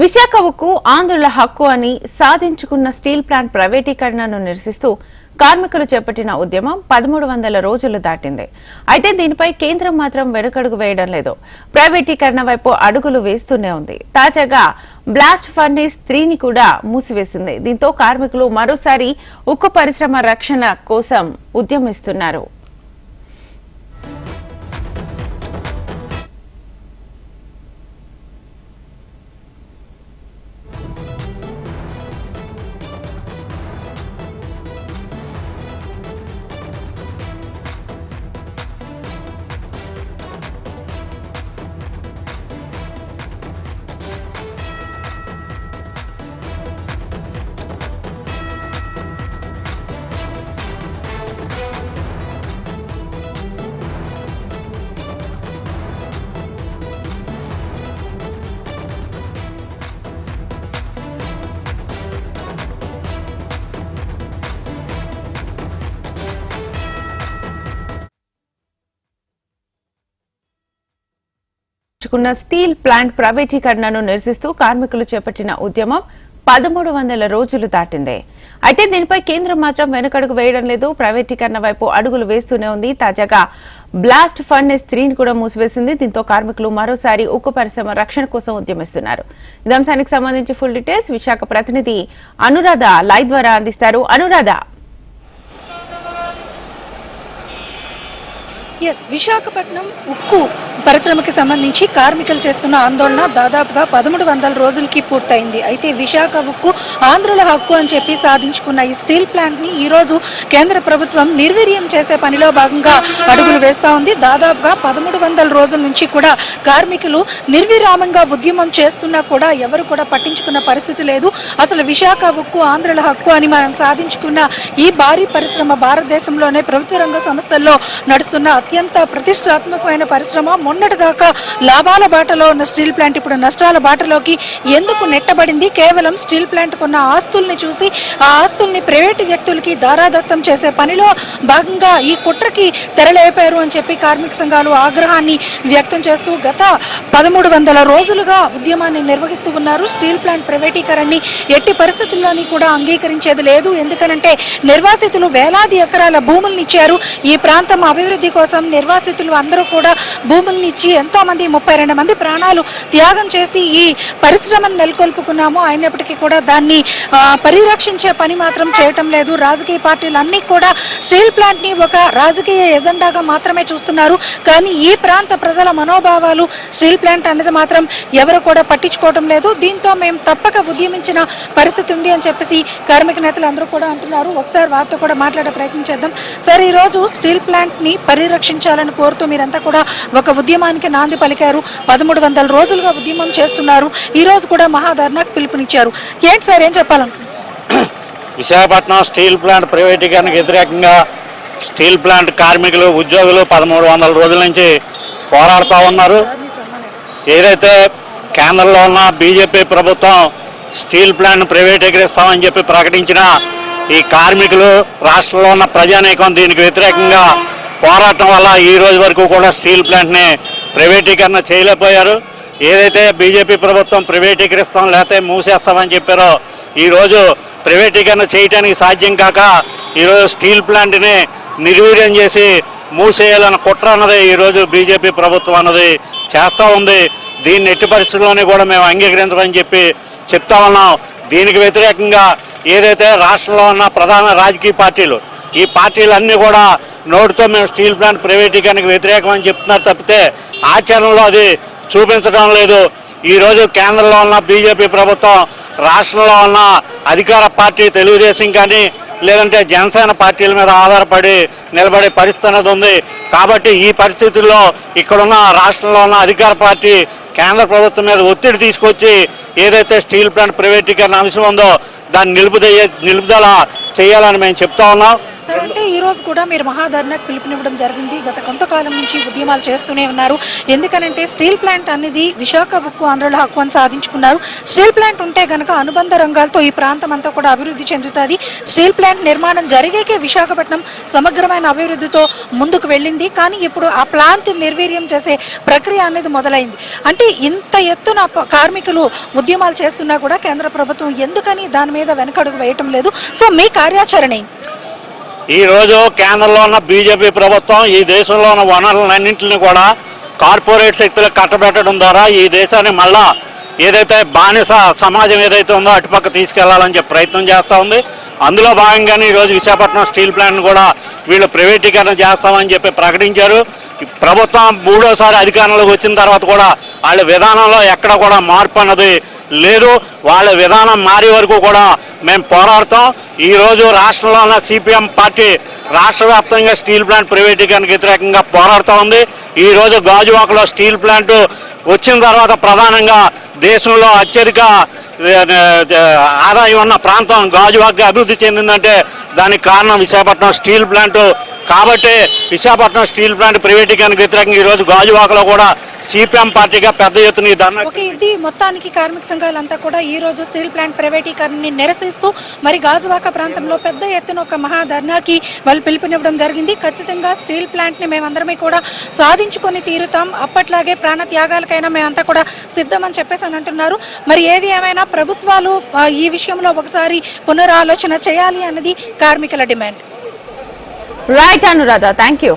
విశాఖ ఉక్కు ఆంధ్రుల హక్కు అని సాధించుకున్న స్టీల్ ప్లాంట్ ప్రైవేటీకరణను నిరసిస్తూ కార్మికులు చేపట్టిన ఉద్యమం పదమూడు వందల రోజులు దాటింది. అయితే దీనిపై కేంద్రం మాత్రం వెనుకడుగు వేయడం లేదు. ప్రైవేటీకరణ వైపు అడుగులు వేస్తూనే ఉంది. తాజాగా బ్లాస్ట్ ఫర్నేస్ త్రీని కూడా మూసివేసింది. దీంతో కార్మికులు మరోసారి ఉక్కు పరిశ్రమ రక్షణ కోసం ఉద్యమిస్తున్నారు. చేపట్టుకున్న స్టీల్ ప్లాంట్ ప్రైవేటీకరణను నిరసిస్తూ కార్మికులు చేపట్టిన ఉద్యమం పదమూడు వందల రోజులు దాటింది. అయితే దీనిపై కేంద్రం మాత్రం వెనుకడుగు వేయడం లేదు. ప్రైవేటీకరణ వైపు అడుగులు వేస్తూనే ఉంది. తాజాగా బ్లాస్ట్ ఫర్నెస్ త్రీని కూడా మూసివేసింది. దీంతో కార్మికులు మరోసారి ఉక్కు పరిశ్రమ రక్షణ కోసం ఉద్యమిస్తున్నారు. ఈ అంశానికి సంబంధించి ఫుల్ డీటెయిల్స్ విశాఖ ప్రతినిధి అనురాధ లైవ్ ద్వారా అందిస్తారు. అనురాధ. ఎస్ విశాఖపట్నం ఉక్కు పరిశ్రమకి సంబంధించి కార్మికులు చేస్తున్న ఆందోళన దాదాపుగా పదమూడు వందల రోజులకి పూర్తయింది. అయితే విశాఖ ఉక్కు ఆంధ్రుల హక్కు అని చెప్పి సాధించుకున్న ఈ స్టీల్ ప్లాంట్ని ఈ రోజు కేంద్ర ప్రభుత్వం నిర్వీర్యం చేసే పనిలో భాగంగా అడుగులు వేస్తా ఉంది. దాదాపుగా పదమూడు వందల రోజుల నుంచి కూడా కార్మికులు నిర్విరామంగా ఉద్యమం చేస్తున్నా కూడా ఎవరు కూడా పట్టించుకున్న పరిస్థితి లేదు. అసలు విశాఖ ఉక్కు ఆంధ్రుల హక్కు అని మనం సాధించుకున్న ఈ భారీ పరిశ్రమ భారతదేశంలోనే ప్రభుత్వ రంగ సంస్థల్లో నడుస్తున్న అత్యంత ప్రతిష్టాత్మకమైన పరిశ్రమ మొన్నటి దాకా లాభాల బాటలో ఉన్న స్టీల్ ప్లాంట్ ఇప్పుడు నష్టాల బాటలోకి ఎందుకు నెట్టబడింది? కేవలం స్టీల్ ప్లాంట్ కొన్న ఆస్తుల్ని చూసి ఆ ఆస్తుల్ని ప్రైవేటు వ్యక్తులకి దారాదత్తం చేసే పనిలో భాగంగా ఈ కుట్రకి తెరలేపారు అని చెప్పి కార్మిక సంఘాలు ఆగ్రహాన్ని వ్యక్తం చేస్తూ గత పదమూడు వందల రోజులుగా ఉద్యమాన్ని నిర్వహిస్తూ ఉన్నారు. స్టీల్ ప్లాంట్ ప్రైవేటీకరణని ఎట్టి పరిస్థితుల్లోని కూడా అంగీకరించేది లేదు. ఎందుకనంటే నిర్వాసితులు వేలాది ఎకరాల భూముల్ని ఇచ్చారు. ఈ ప్రాంతం అభివృద్ధి కోసం నిర్వాసితులు అందరూ కూడా భూముల్ని ఇచ్చి ఎంతో మంది ముప్పై రెండు మంది ప్రాణాలు త్యాగం చేసి ఈ పరిశ్రమను నెలకొల్పుకున్నాము. అయినప్పటికీ కూడా దాన్ని పరిరక్షించే పని మాత్రం చేయటం లేదు. రాజకీయ పార్టీలు అన్నీ కూడా స్టీల్ ప్లాంట్ని ఒక రాజకీయ ఎజెండాగా మాత్రమే చూస్తున్నారు. కానీ ఈ ప్రాంత ప్రజల మనోభావాలు స్టీల్ ప్లాంట్ అనేది మాత్రం ఎవరు కూడా పట్టించుకోవటం లేదు. దీంతో మేము తప్పక ఉద్యమించిన పరిస్థితి ఉంది అని చెప్పేసి కార్మిక నేతలు అందరూ కూడా అంటున్నారు. ఒకసారి వారితో కూడా మాట్లాడే ప్రయత్నం చేద్దాం. సార్ ఈ రోజు స్టీల్ ప్లాంట్ని పరిరక్షించాలని కోరుతూ మీరంతా కూడా ఒక ఉద్యమం ఉద్యమానికి నాంది పలికారు. పదమూడు వందల రోజులుగా ఉద్యమం చేస్తున్నారు. ఈ రోజు కూడా మహాధర్నాకు పిలుపునిచ్చారు. ఏంటి సార్ ఏం చెప్పాలనుకుంటున్నారు? విశాఖపట్నం స్టీల్ ప్లాంట్ ప్రైవేటీకరణకు వ్యతిరేకంగా స్టీల్ ప్లాంట్ కార్మికులు ఉద్యోగులు పదమూడు వందల రోజుల నుంచి పోరాడుతూ ఉన్నారు. ఏదైతే కేంద్రంలో ఉన్న బీజేపీ ప్రభుత్వం స్టీల్ ప్లాంట్ ప్రైవేటీకరిస్తామని చెప్పి ప్రకటించిన ఈ కార్మికులు రాష్ట్రంలో ఉన్న ప్రజానీకం దీనికి వ్యతిరేకంగా పోరాటం వల్ల ఈ రోజు వరకు కూడా స్టీల్ ప్లాంట్ని ప్రైవేటీకరణ చేయలేకపోయారు. ఏదైతే బీజేపీ ప్రభుత్వం ప్రైవేటీకరిస్తాం లేకపోతే మూసేస్తామని చెప్పారో ఈరోజు ప్రైవేటీకరణ చేయడానికి సాధ్యం కాక ఈరోజు స్టీల్ ప్లాంట్ని నిర్వీర్యం చేసి మూసేయాలన్న కుట్ర అన్నది ఈరోజు బీజేపీ ప్రభుత్వం అన్నది చేస్తూ ఉంది. దీన్ని ఎట్టి పరిస్థితుల్లోనే కూడా మేము అంగీకరించమని చెప్పి చెప్తా ఉన్నాం. దీనికి వ్యతిరేకంగా ఏదైతే రాష్ట్రంలో ఉన్న ప్రధాన రాజకీయ పార్టీలు ఈ పార్టీలన్నీ కూడా నోటితో మేము స్టీల్ ప్లాంట్ ప్రైవేటీకరణకు వ్యతిరేకం అని చెప్తున్నారు తప్పితే ఆచరణలో అది చూపించడం లేదు. ఈరోజు కేంద్రంలో ఉన్న బీజేపీ ప్రభుత్వం రాష్ట్రంలో ఉన్న అధికార పార్టీ తెలుగుదేశం కానీ లేదంటే జనసేన పార్టీల మీద ఆధారపడి నిలబడే పరిస్థితి అనేది ఉంది. కాబట్టి ఈ పరిస్థితుల్లో ఇక్కడున్న రాష్ట్రంలో ఉన్న అధికార పార్టీ కేంద్ర ప్రభుత్వం మీద ఒత్తిడి తీసుకొచ్చి ఏదైతే స్టీల్ ప్లాంట్ ప్రైవేటీకరణ అంశం ఉందో దాన్ని నిలుపుదయ్యే నిలుపుదల చేయాలని మేము చెప్తా ఉన్నాం. అంటే ఈ రోజు కూడా మీరు మహాధర్నాకు పిలుపునివ్వడం జరిగింది. గత కొంతకాలం నుంచి ఉద్యమాలు చేస్తూనే ఉన్నారు. ఎందుకనంటే స్టీల్ ప్లాంట్ అనేది విశాఖ ఉక్కు ఆంధ్రలో హక్కు అని సాధించుకున్నారు. స్టీల్ ప్లాంట్ ఉంటే గనక అనుబంధ రంగాలతో ఈ ప్రాంతం అంతా కూడా అభివృద్ధి చెందుతుంది. స్టీల్ ప్లాంట్ నిర్మాణం జరిగేకే విశాఖపట్నం సమగ్రమైన అభివృద్ధితో ముందుకు వెళ్ళింది. కానీ ఇప్పుడు ఆ ప్లాంట్ నిర్వీర్యం చేసే ప్రక్రియ అనేది మొదలైంది. అంటే ఇంత ఎత్తున కార్మికులు ఉద్యమాలు చేస్తున్నా కూడా కేంద్ర ప్రభుత్వం ఎందుకని దాని మీద వెనకడుగు వేయటం లేదు. సో మీ కార్యాచరణ ఈరోజు కేంద్రంలో ఉన్న బీజేపీ ప్రభుత్వం ఈ దేశంలో ఉన్న వనరులన్నింటిని కూడా కార్పొరేట్ శక్తులకు కట్టబెట్టడం ద్వారా ఈ దేశాన్ని మళ్ళా ఏదైతే బానిస సమాజం ఏదైతే ఉందో అటుపక్క తీసుకెళ్ళాలని చెప్పి ప్రయత్నం చేస్తూ ఉంది. అందులో భాగంగానే ఈరోజు విశాఖపట్నం స్టీల్ ప్లాంట్ కూడా వీళ్ళు ప్రైవేటీకరణ చేస్తామని చెప్పి ప్రకటించారు. ప్రభుత్వం మూడోసారి అధికారంలోకి వచ్చిన తర్వాత కూడా వాళ్ళ విధానంలో ఎక్కడ కూడా మార్పు అన్నది లేదు వాళ్ళ విధానం మారే వరకు కూడా మేము పోరాడతాం. ఈరోజు రాష్ట్రంలో ఉన్న సిపిఎం పార్టీ రాష్ట్ర వ్యాప్తంగా స్టీల్ ప్లాంట్ ప్రైవేటీకరణకు వ్యతిరేకంగా పోరాడుతూ ఉంది. ఈ రోజు గాజువాకలో స్టీల్ ప్లాంట్ వచ్చిన తర్వాత ప్రధానంగా దేశంలో అత్యధిక ఆదాయం ఉన్న ప్రాంతం గాజువాక అభివృద్ధి చెందిందంటే దానికి కారణం విశాఖపట్నం స్టీల్ ప్లాంట్. కాబట్టి విశాఖపట్నం స్టీల్ ప్లాంట్ ప్రైవేటీకరణకు వ్యతిరేకంగా ఈ రోజు గాజువాకలో కూడా సిపిఎం పార్టీగా పెద్ద ఎత్తున ఈ ధర్నా ఓకే ఇది మొత్తానికి కార్మిక సంఘాలంతా కూడా ఈ రోజు స్టీల్ ప్లాంట్ ప్రైవేటీకరణని నిరసిస్తూ మరి గాజువాక ప్రాంతంలో పెద్ద ఎత్తున ఒక మహాధర్నాకి వాళ్ళు పిలుపునివ్వడం జరిగింది. ఖచ్చితంగా స్టీల్ ప్లాంట్ని మేమందరమే కూడా సాధించుకొని తీరుతాం. అప్పట్లాగే ప్రాణ త్యాగాలకైనా మేమంతా కూడా సిద్ధమని చెప్పేసి అని అంటున్నారు. మరి ఏది ఏమైనా ప్రభుత్వాలు ఈ విషయంలో ఒకసారి పునరాలోచన చేయాలి అన్నది కార్మికుల demand. Right Anuradha thank you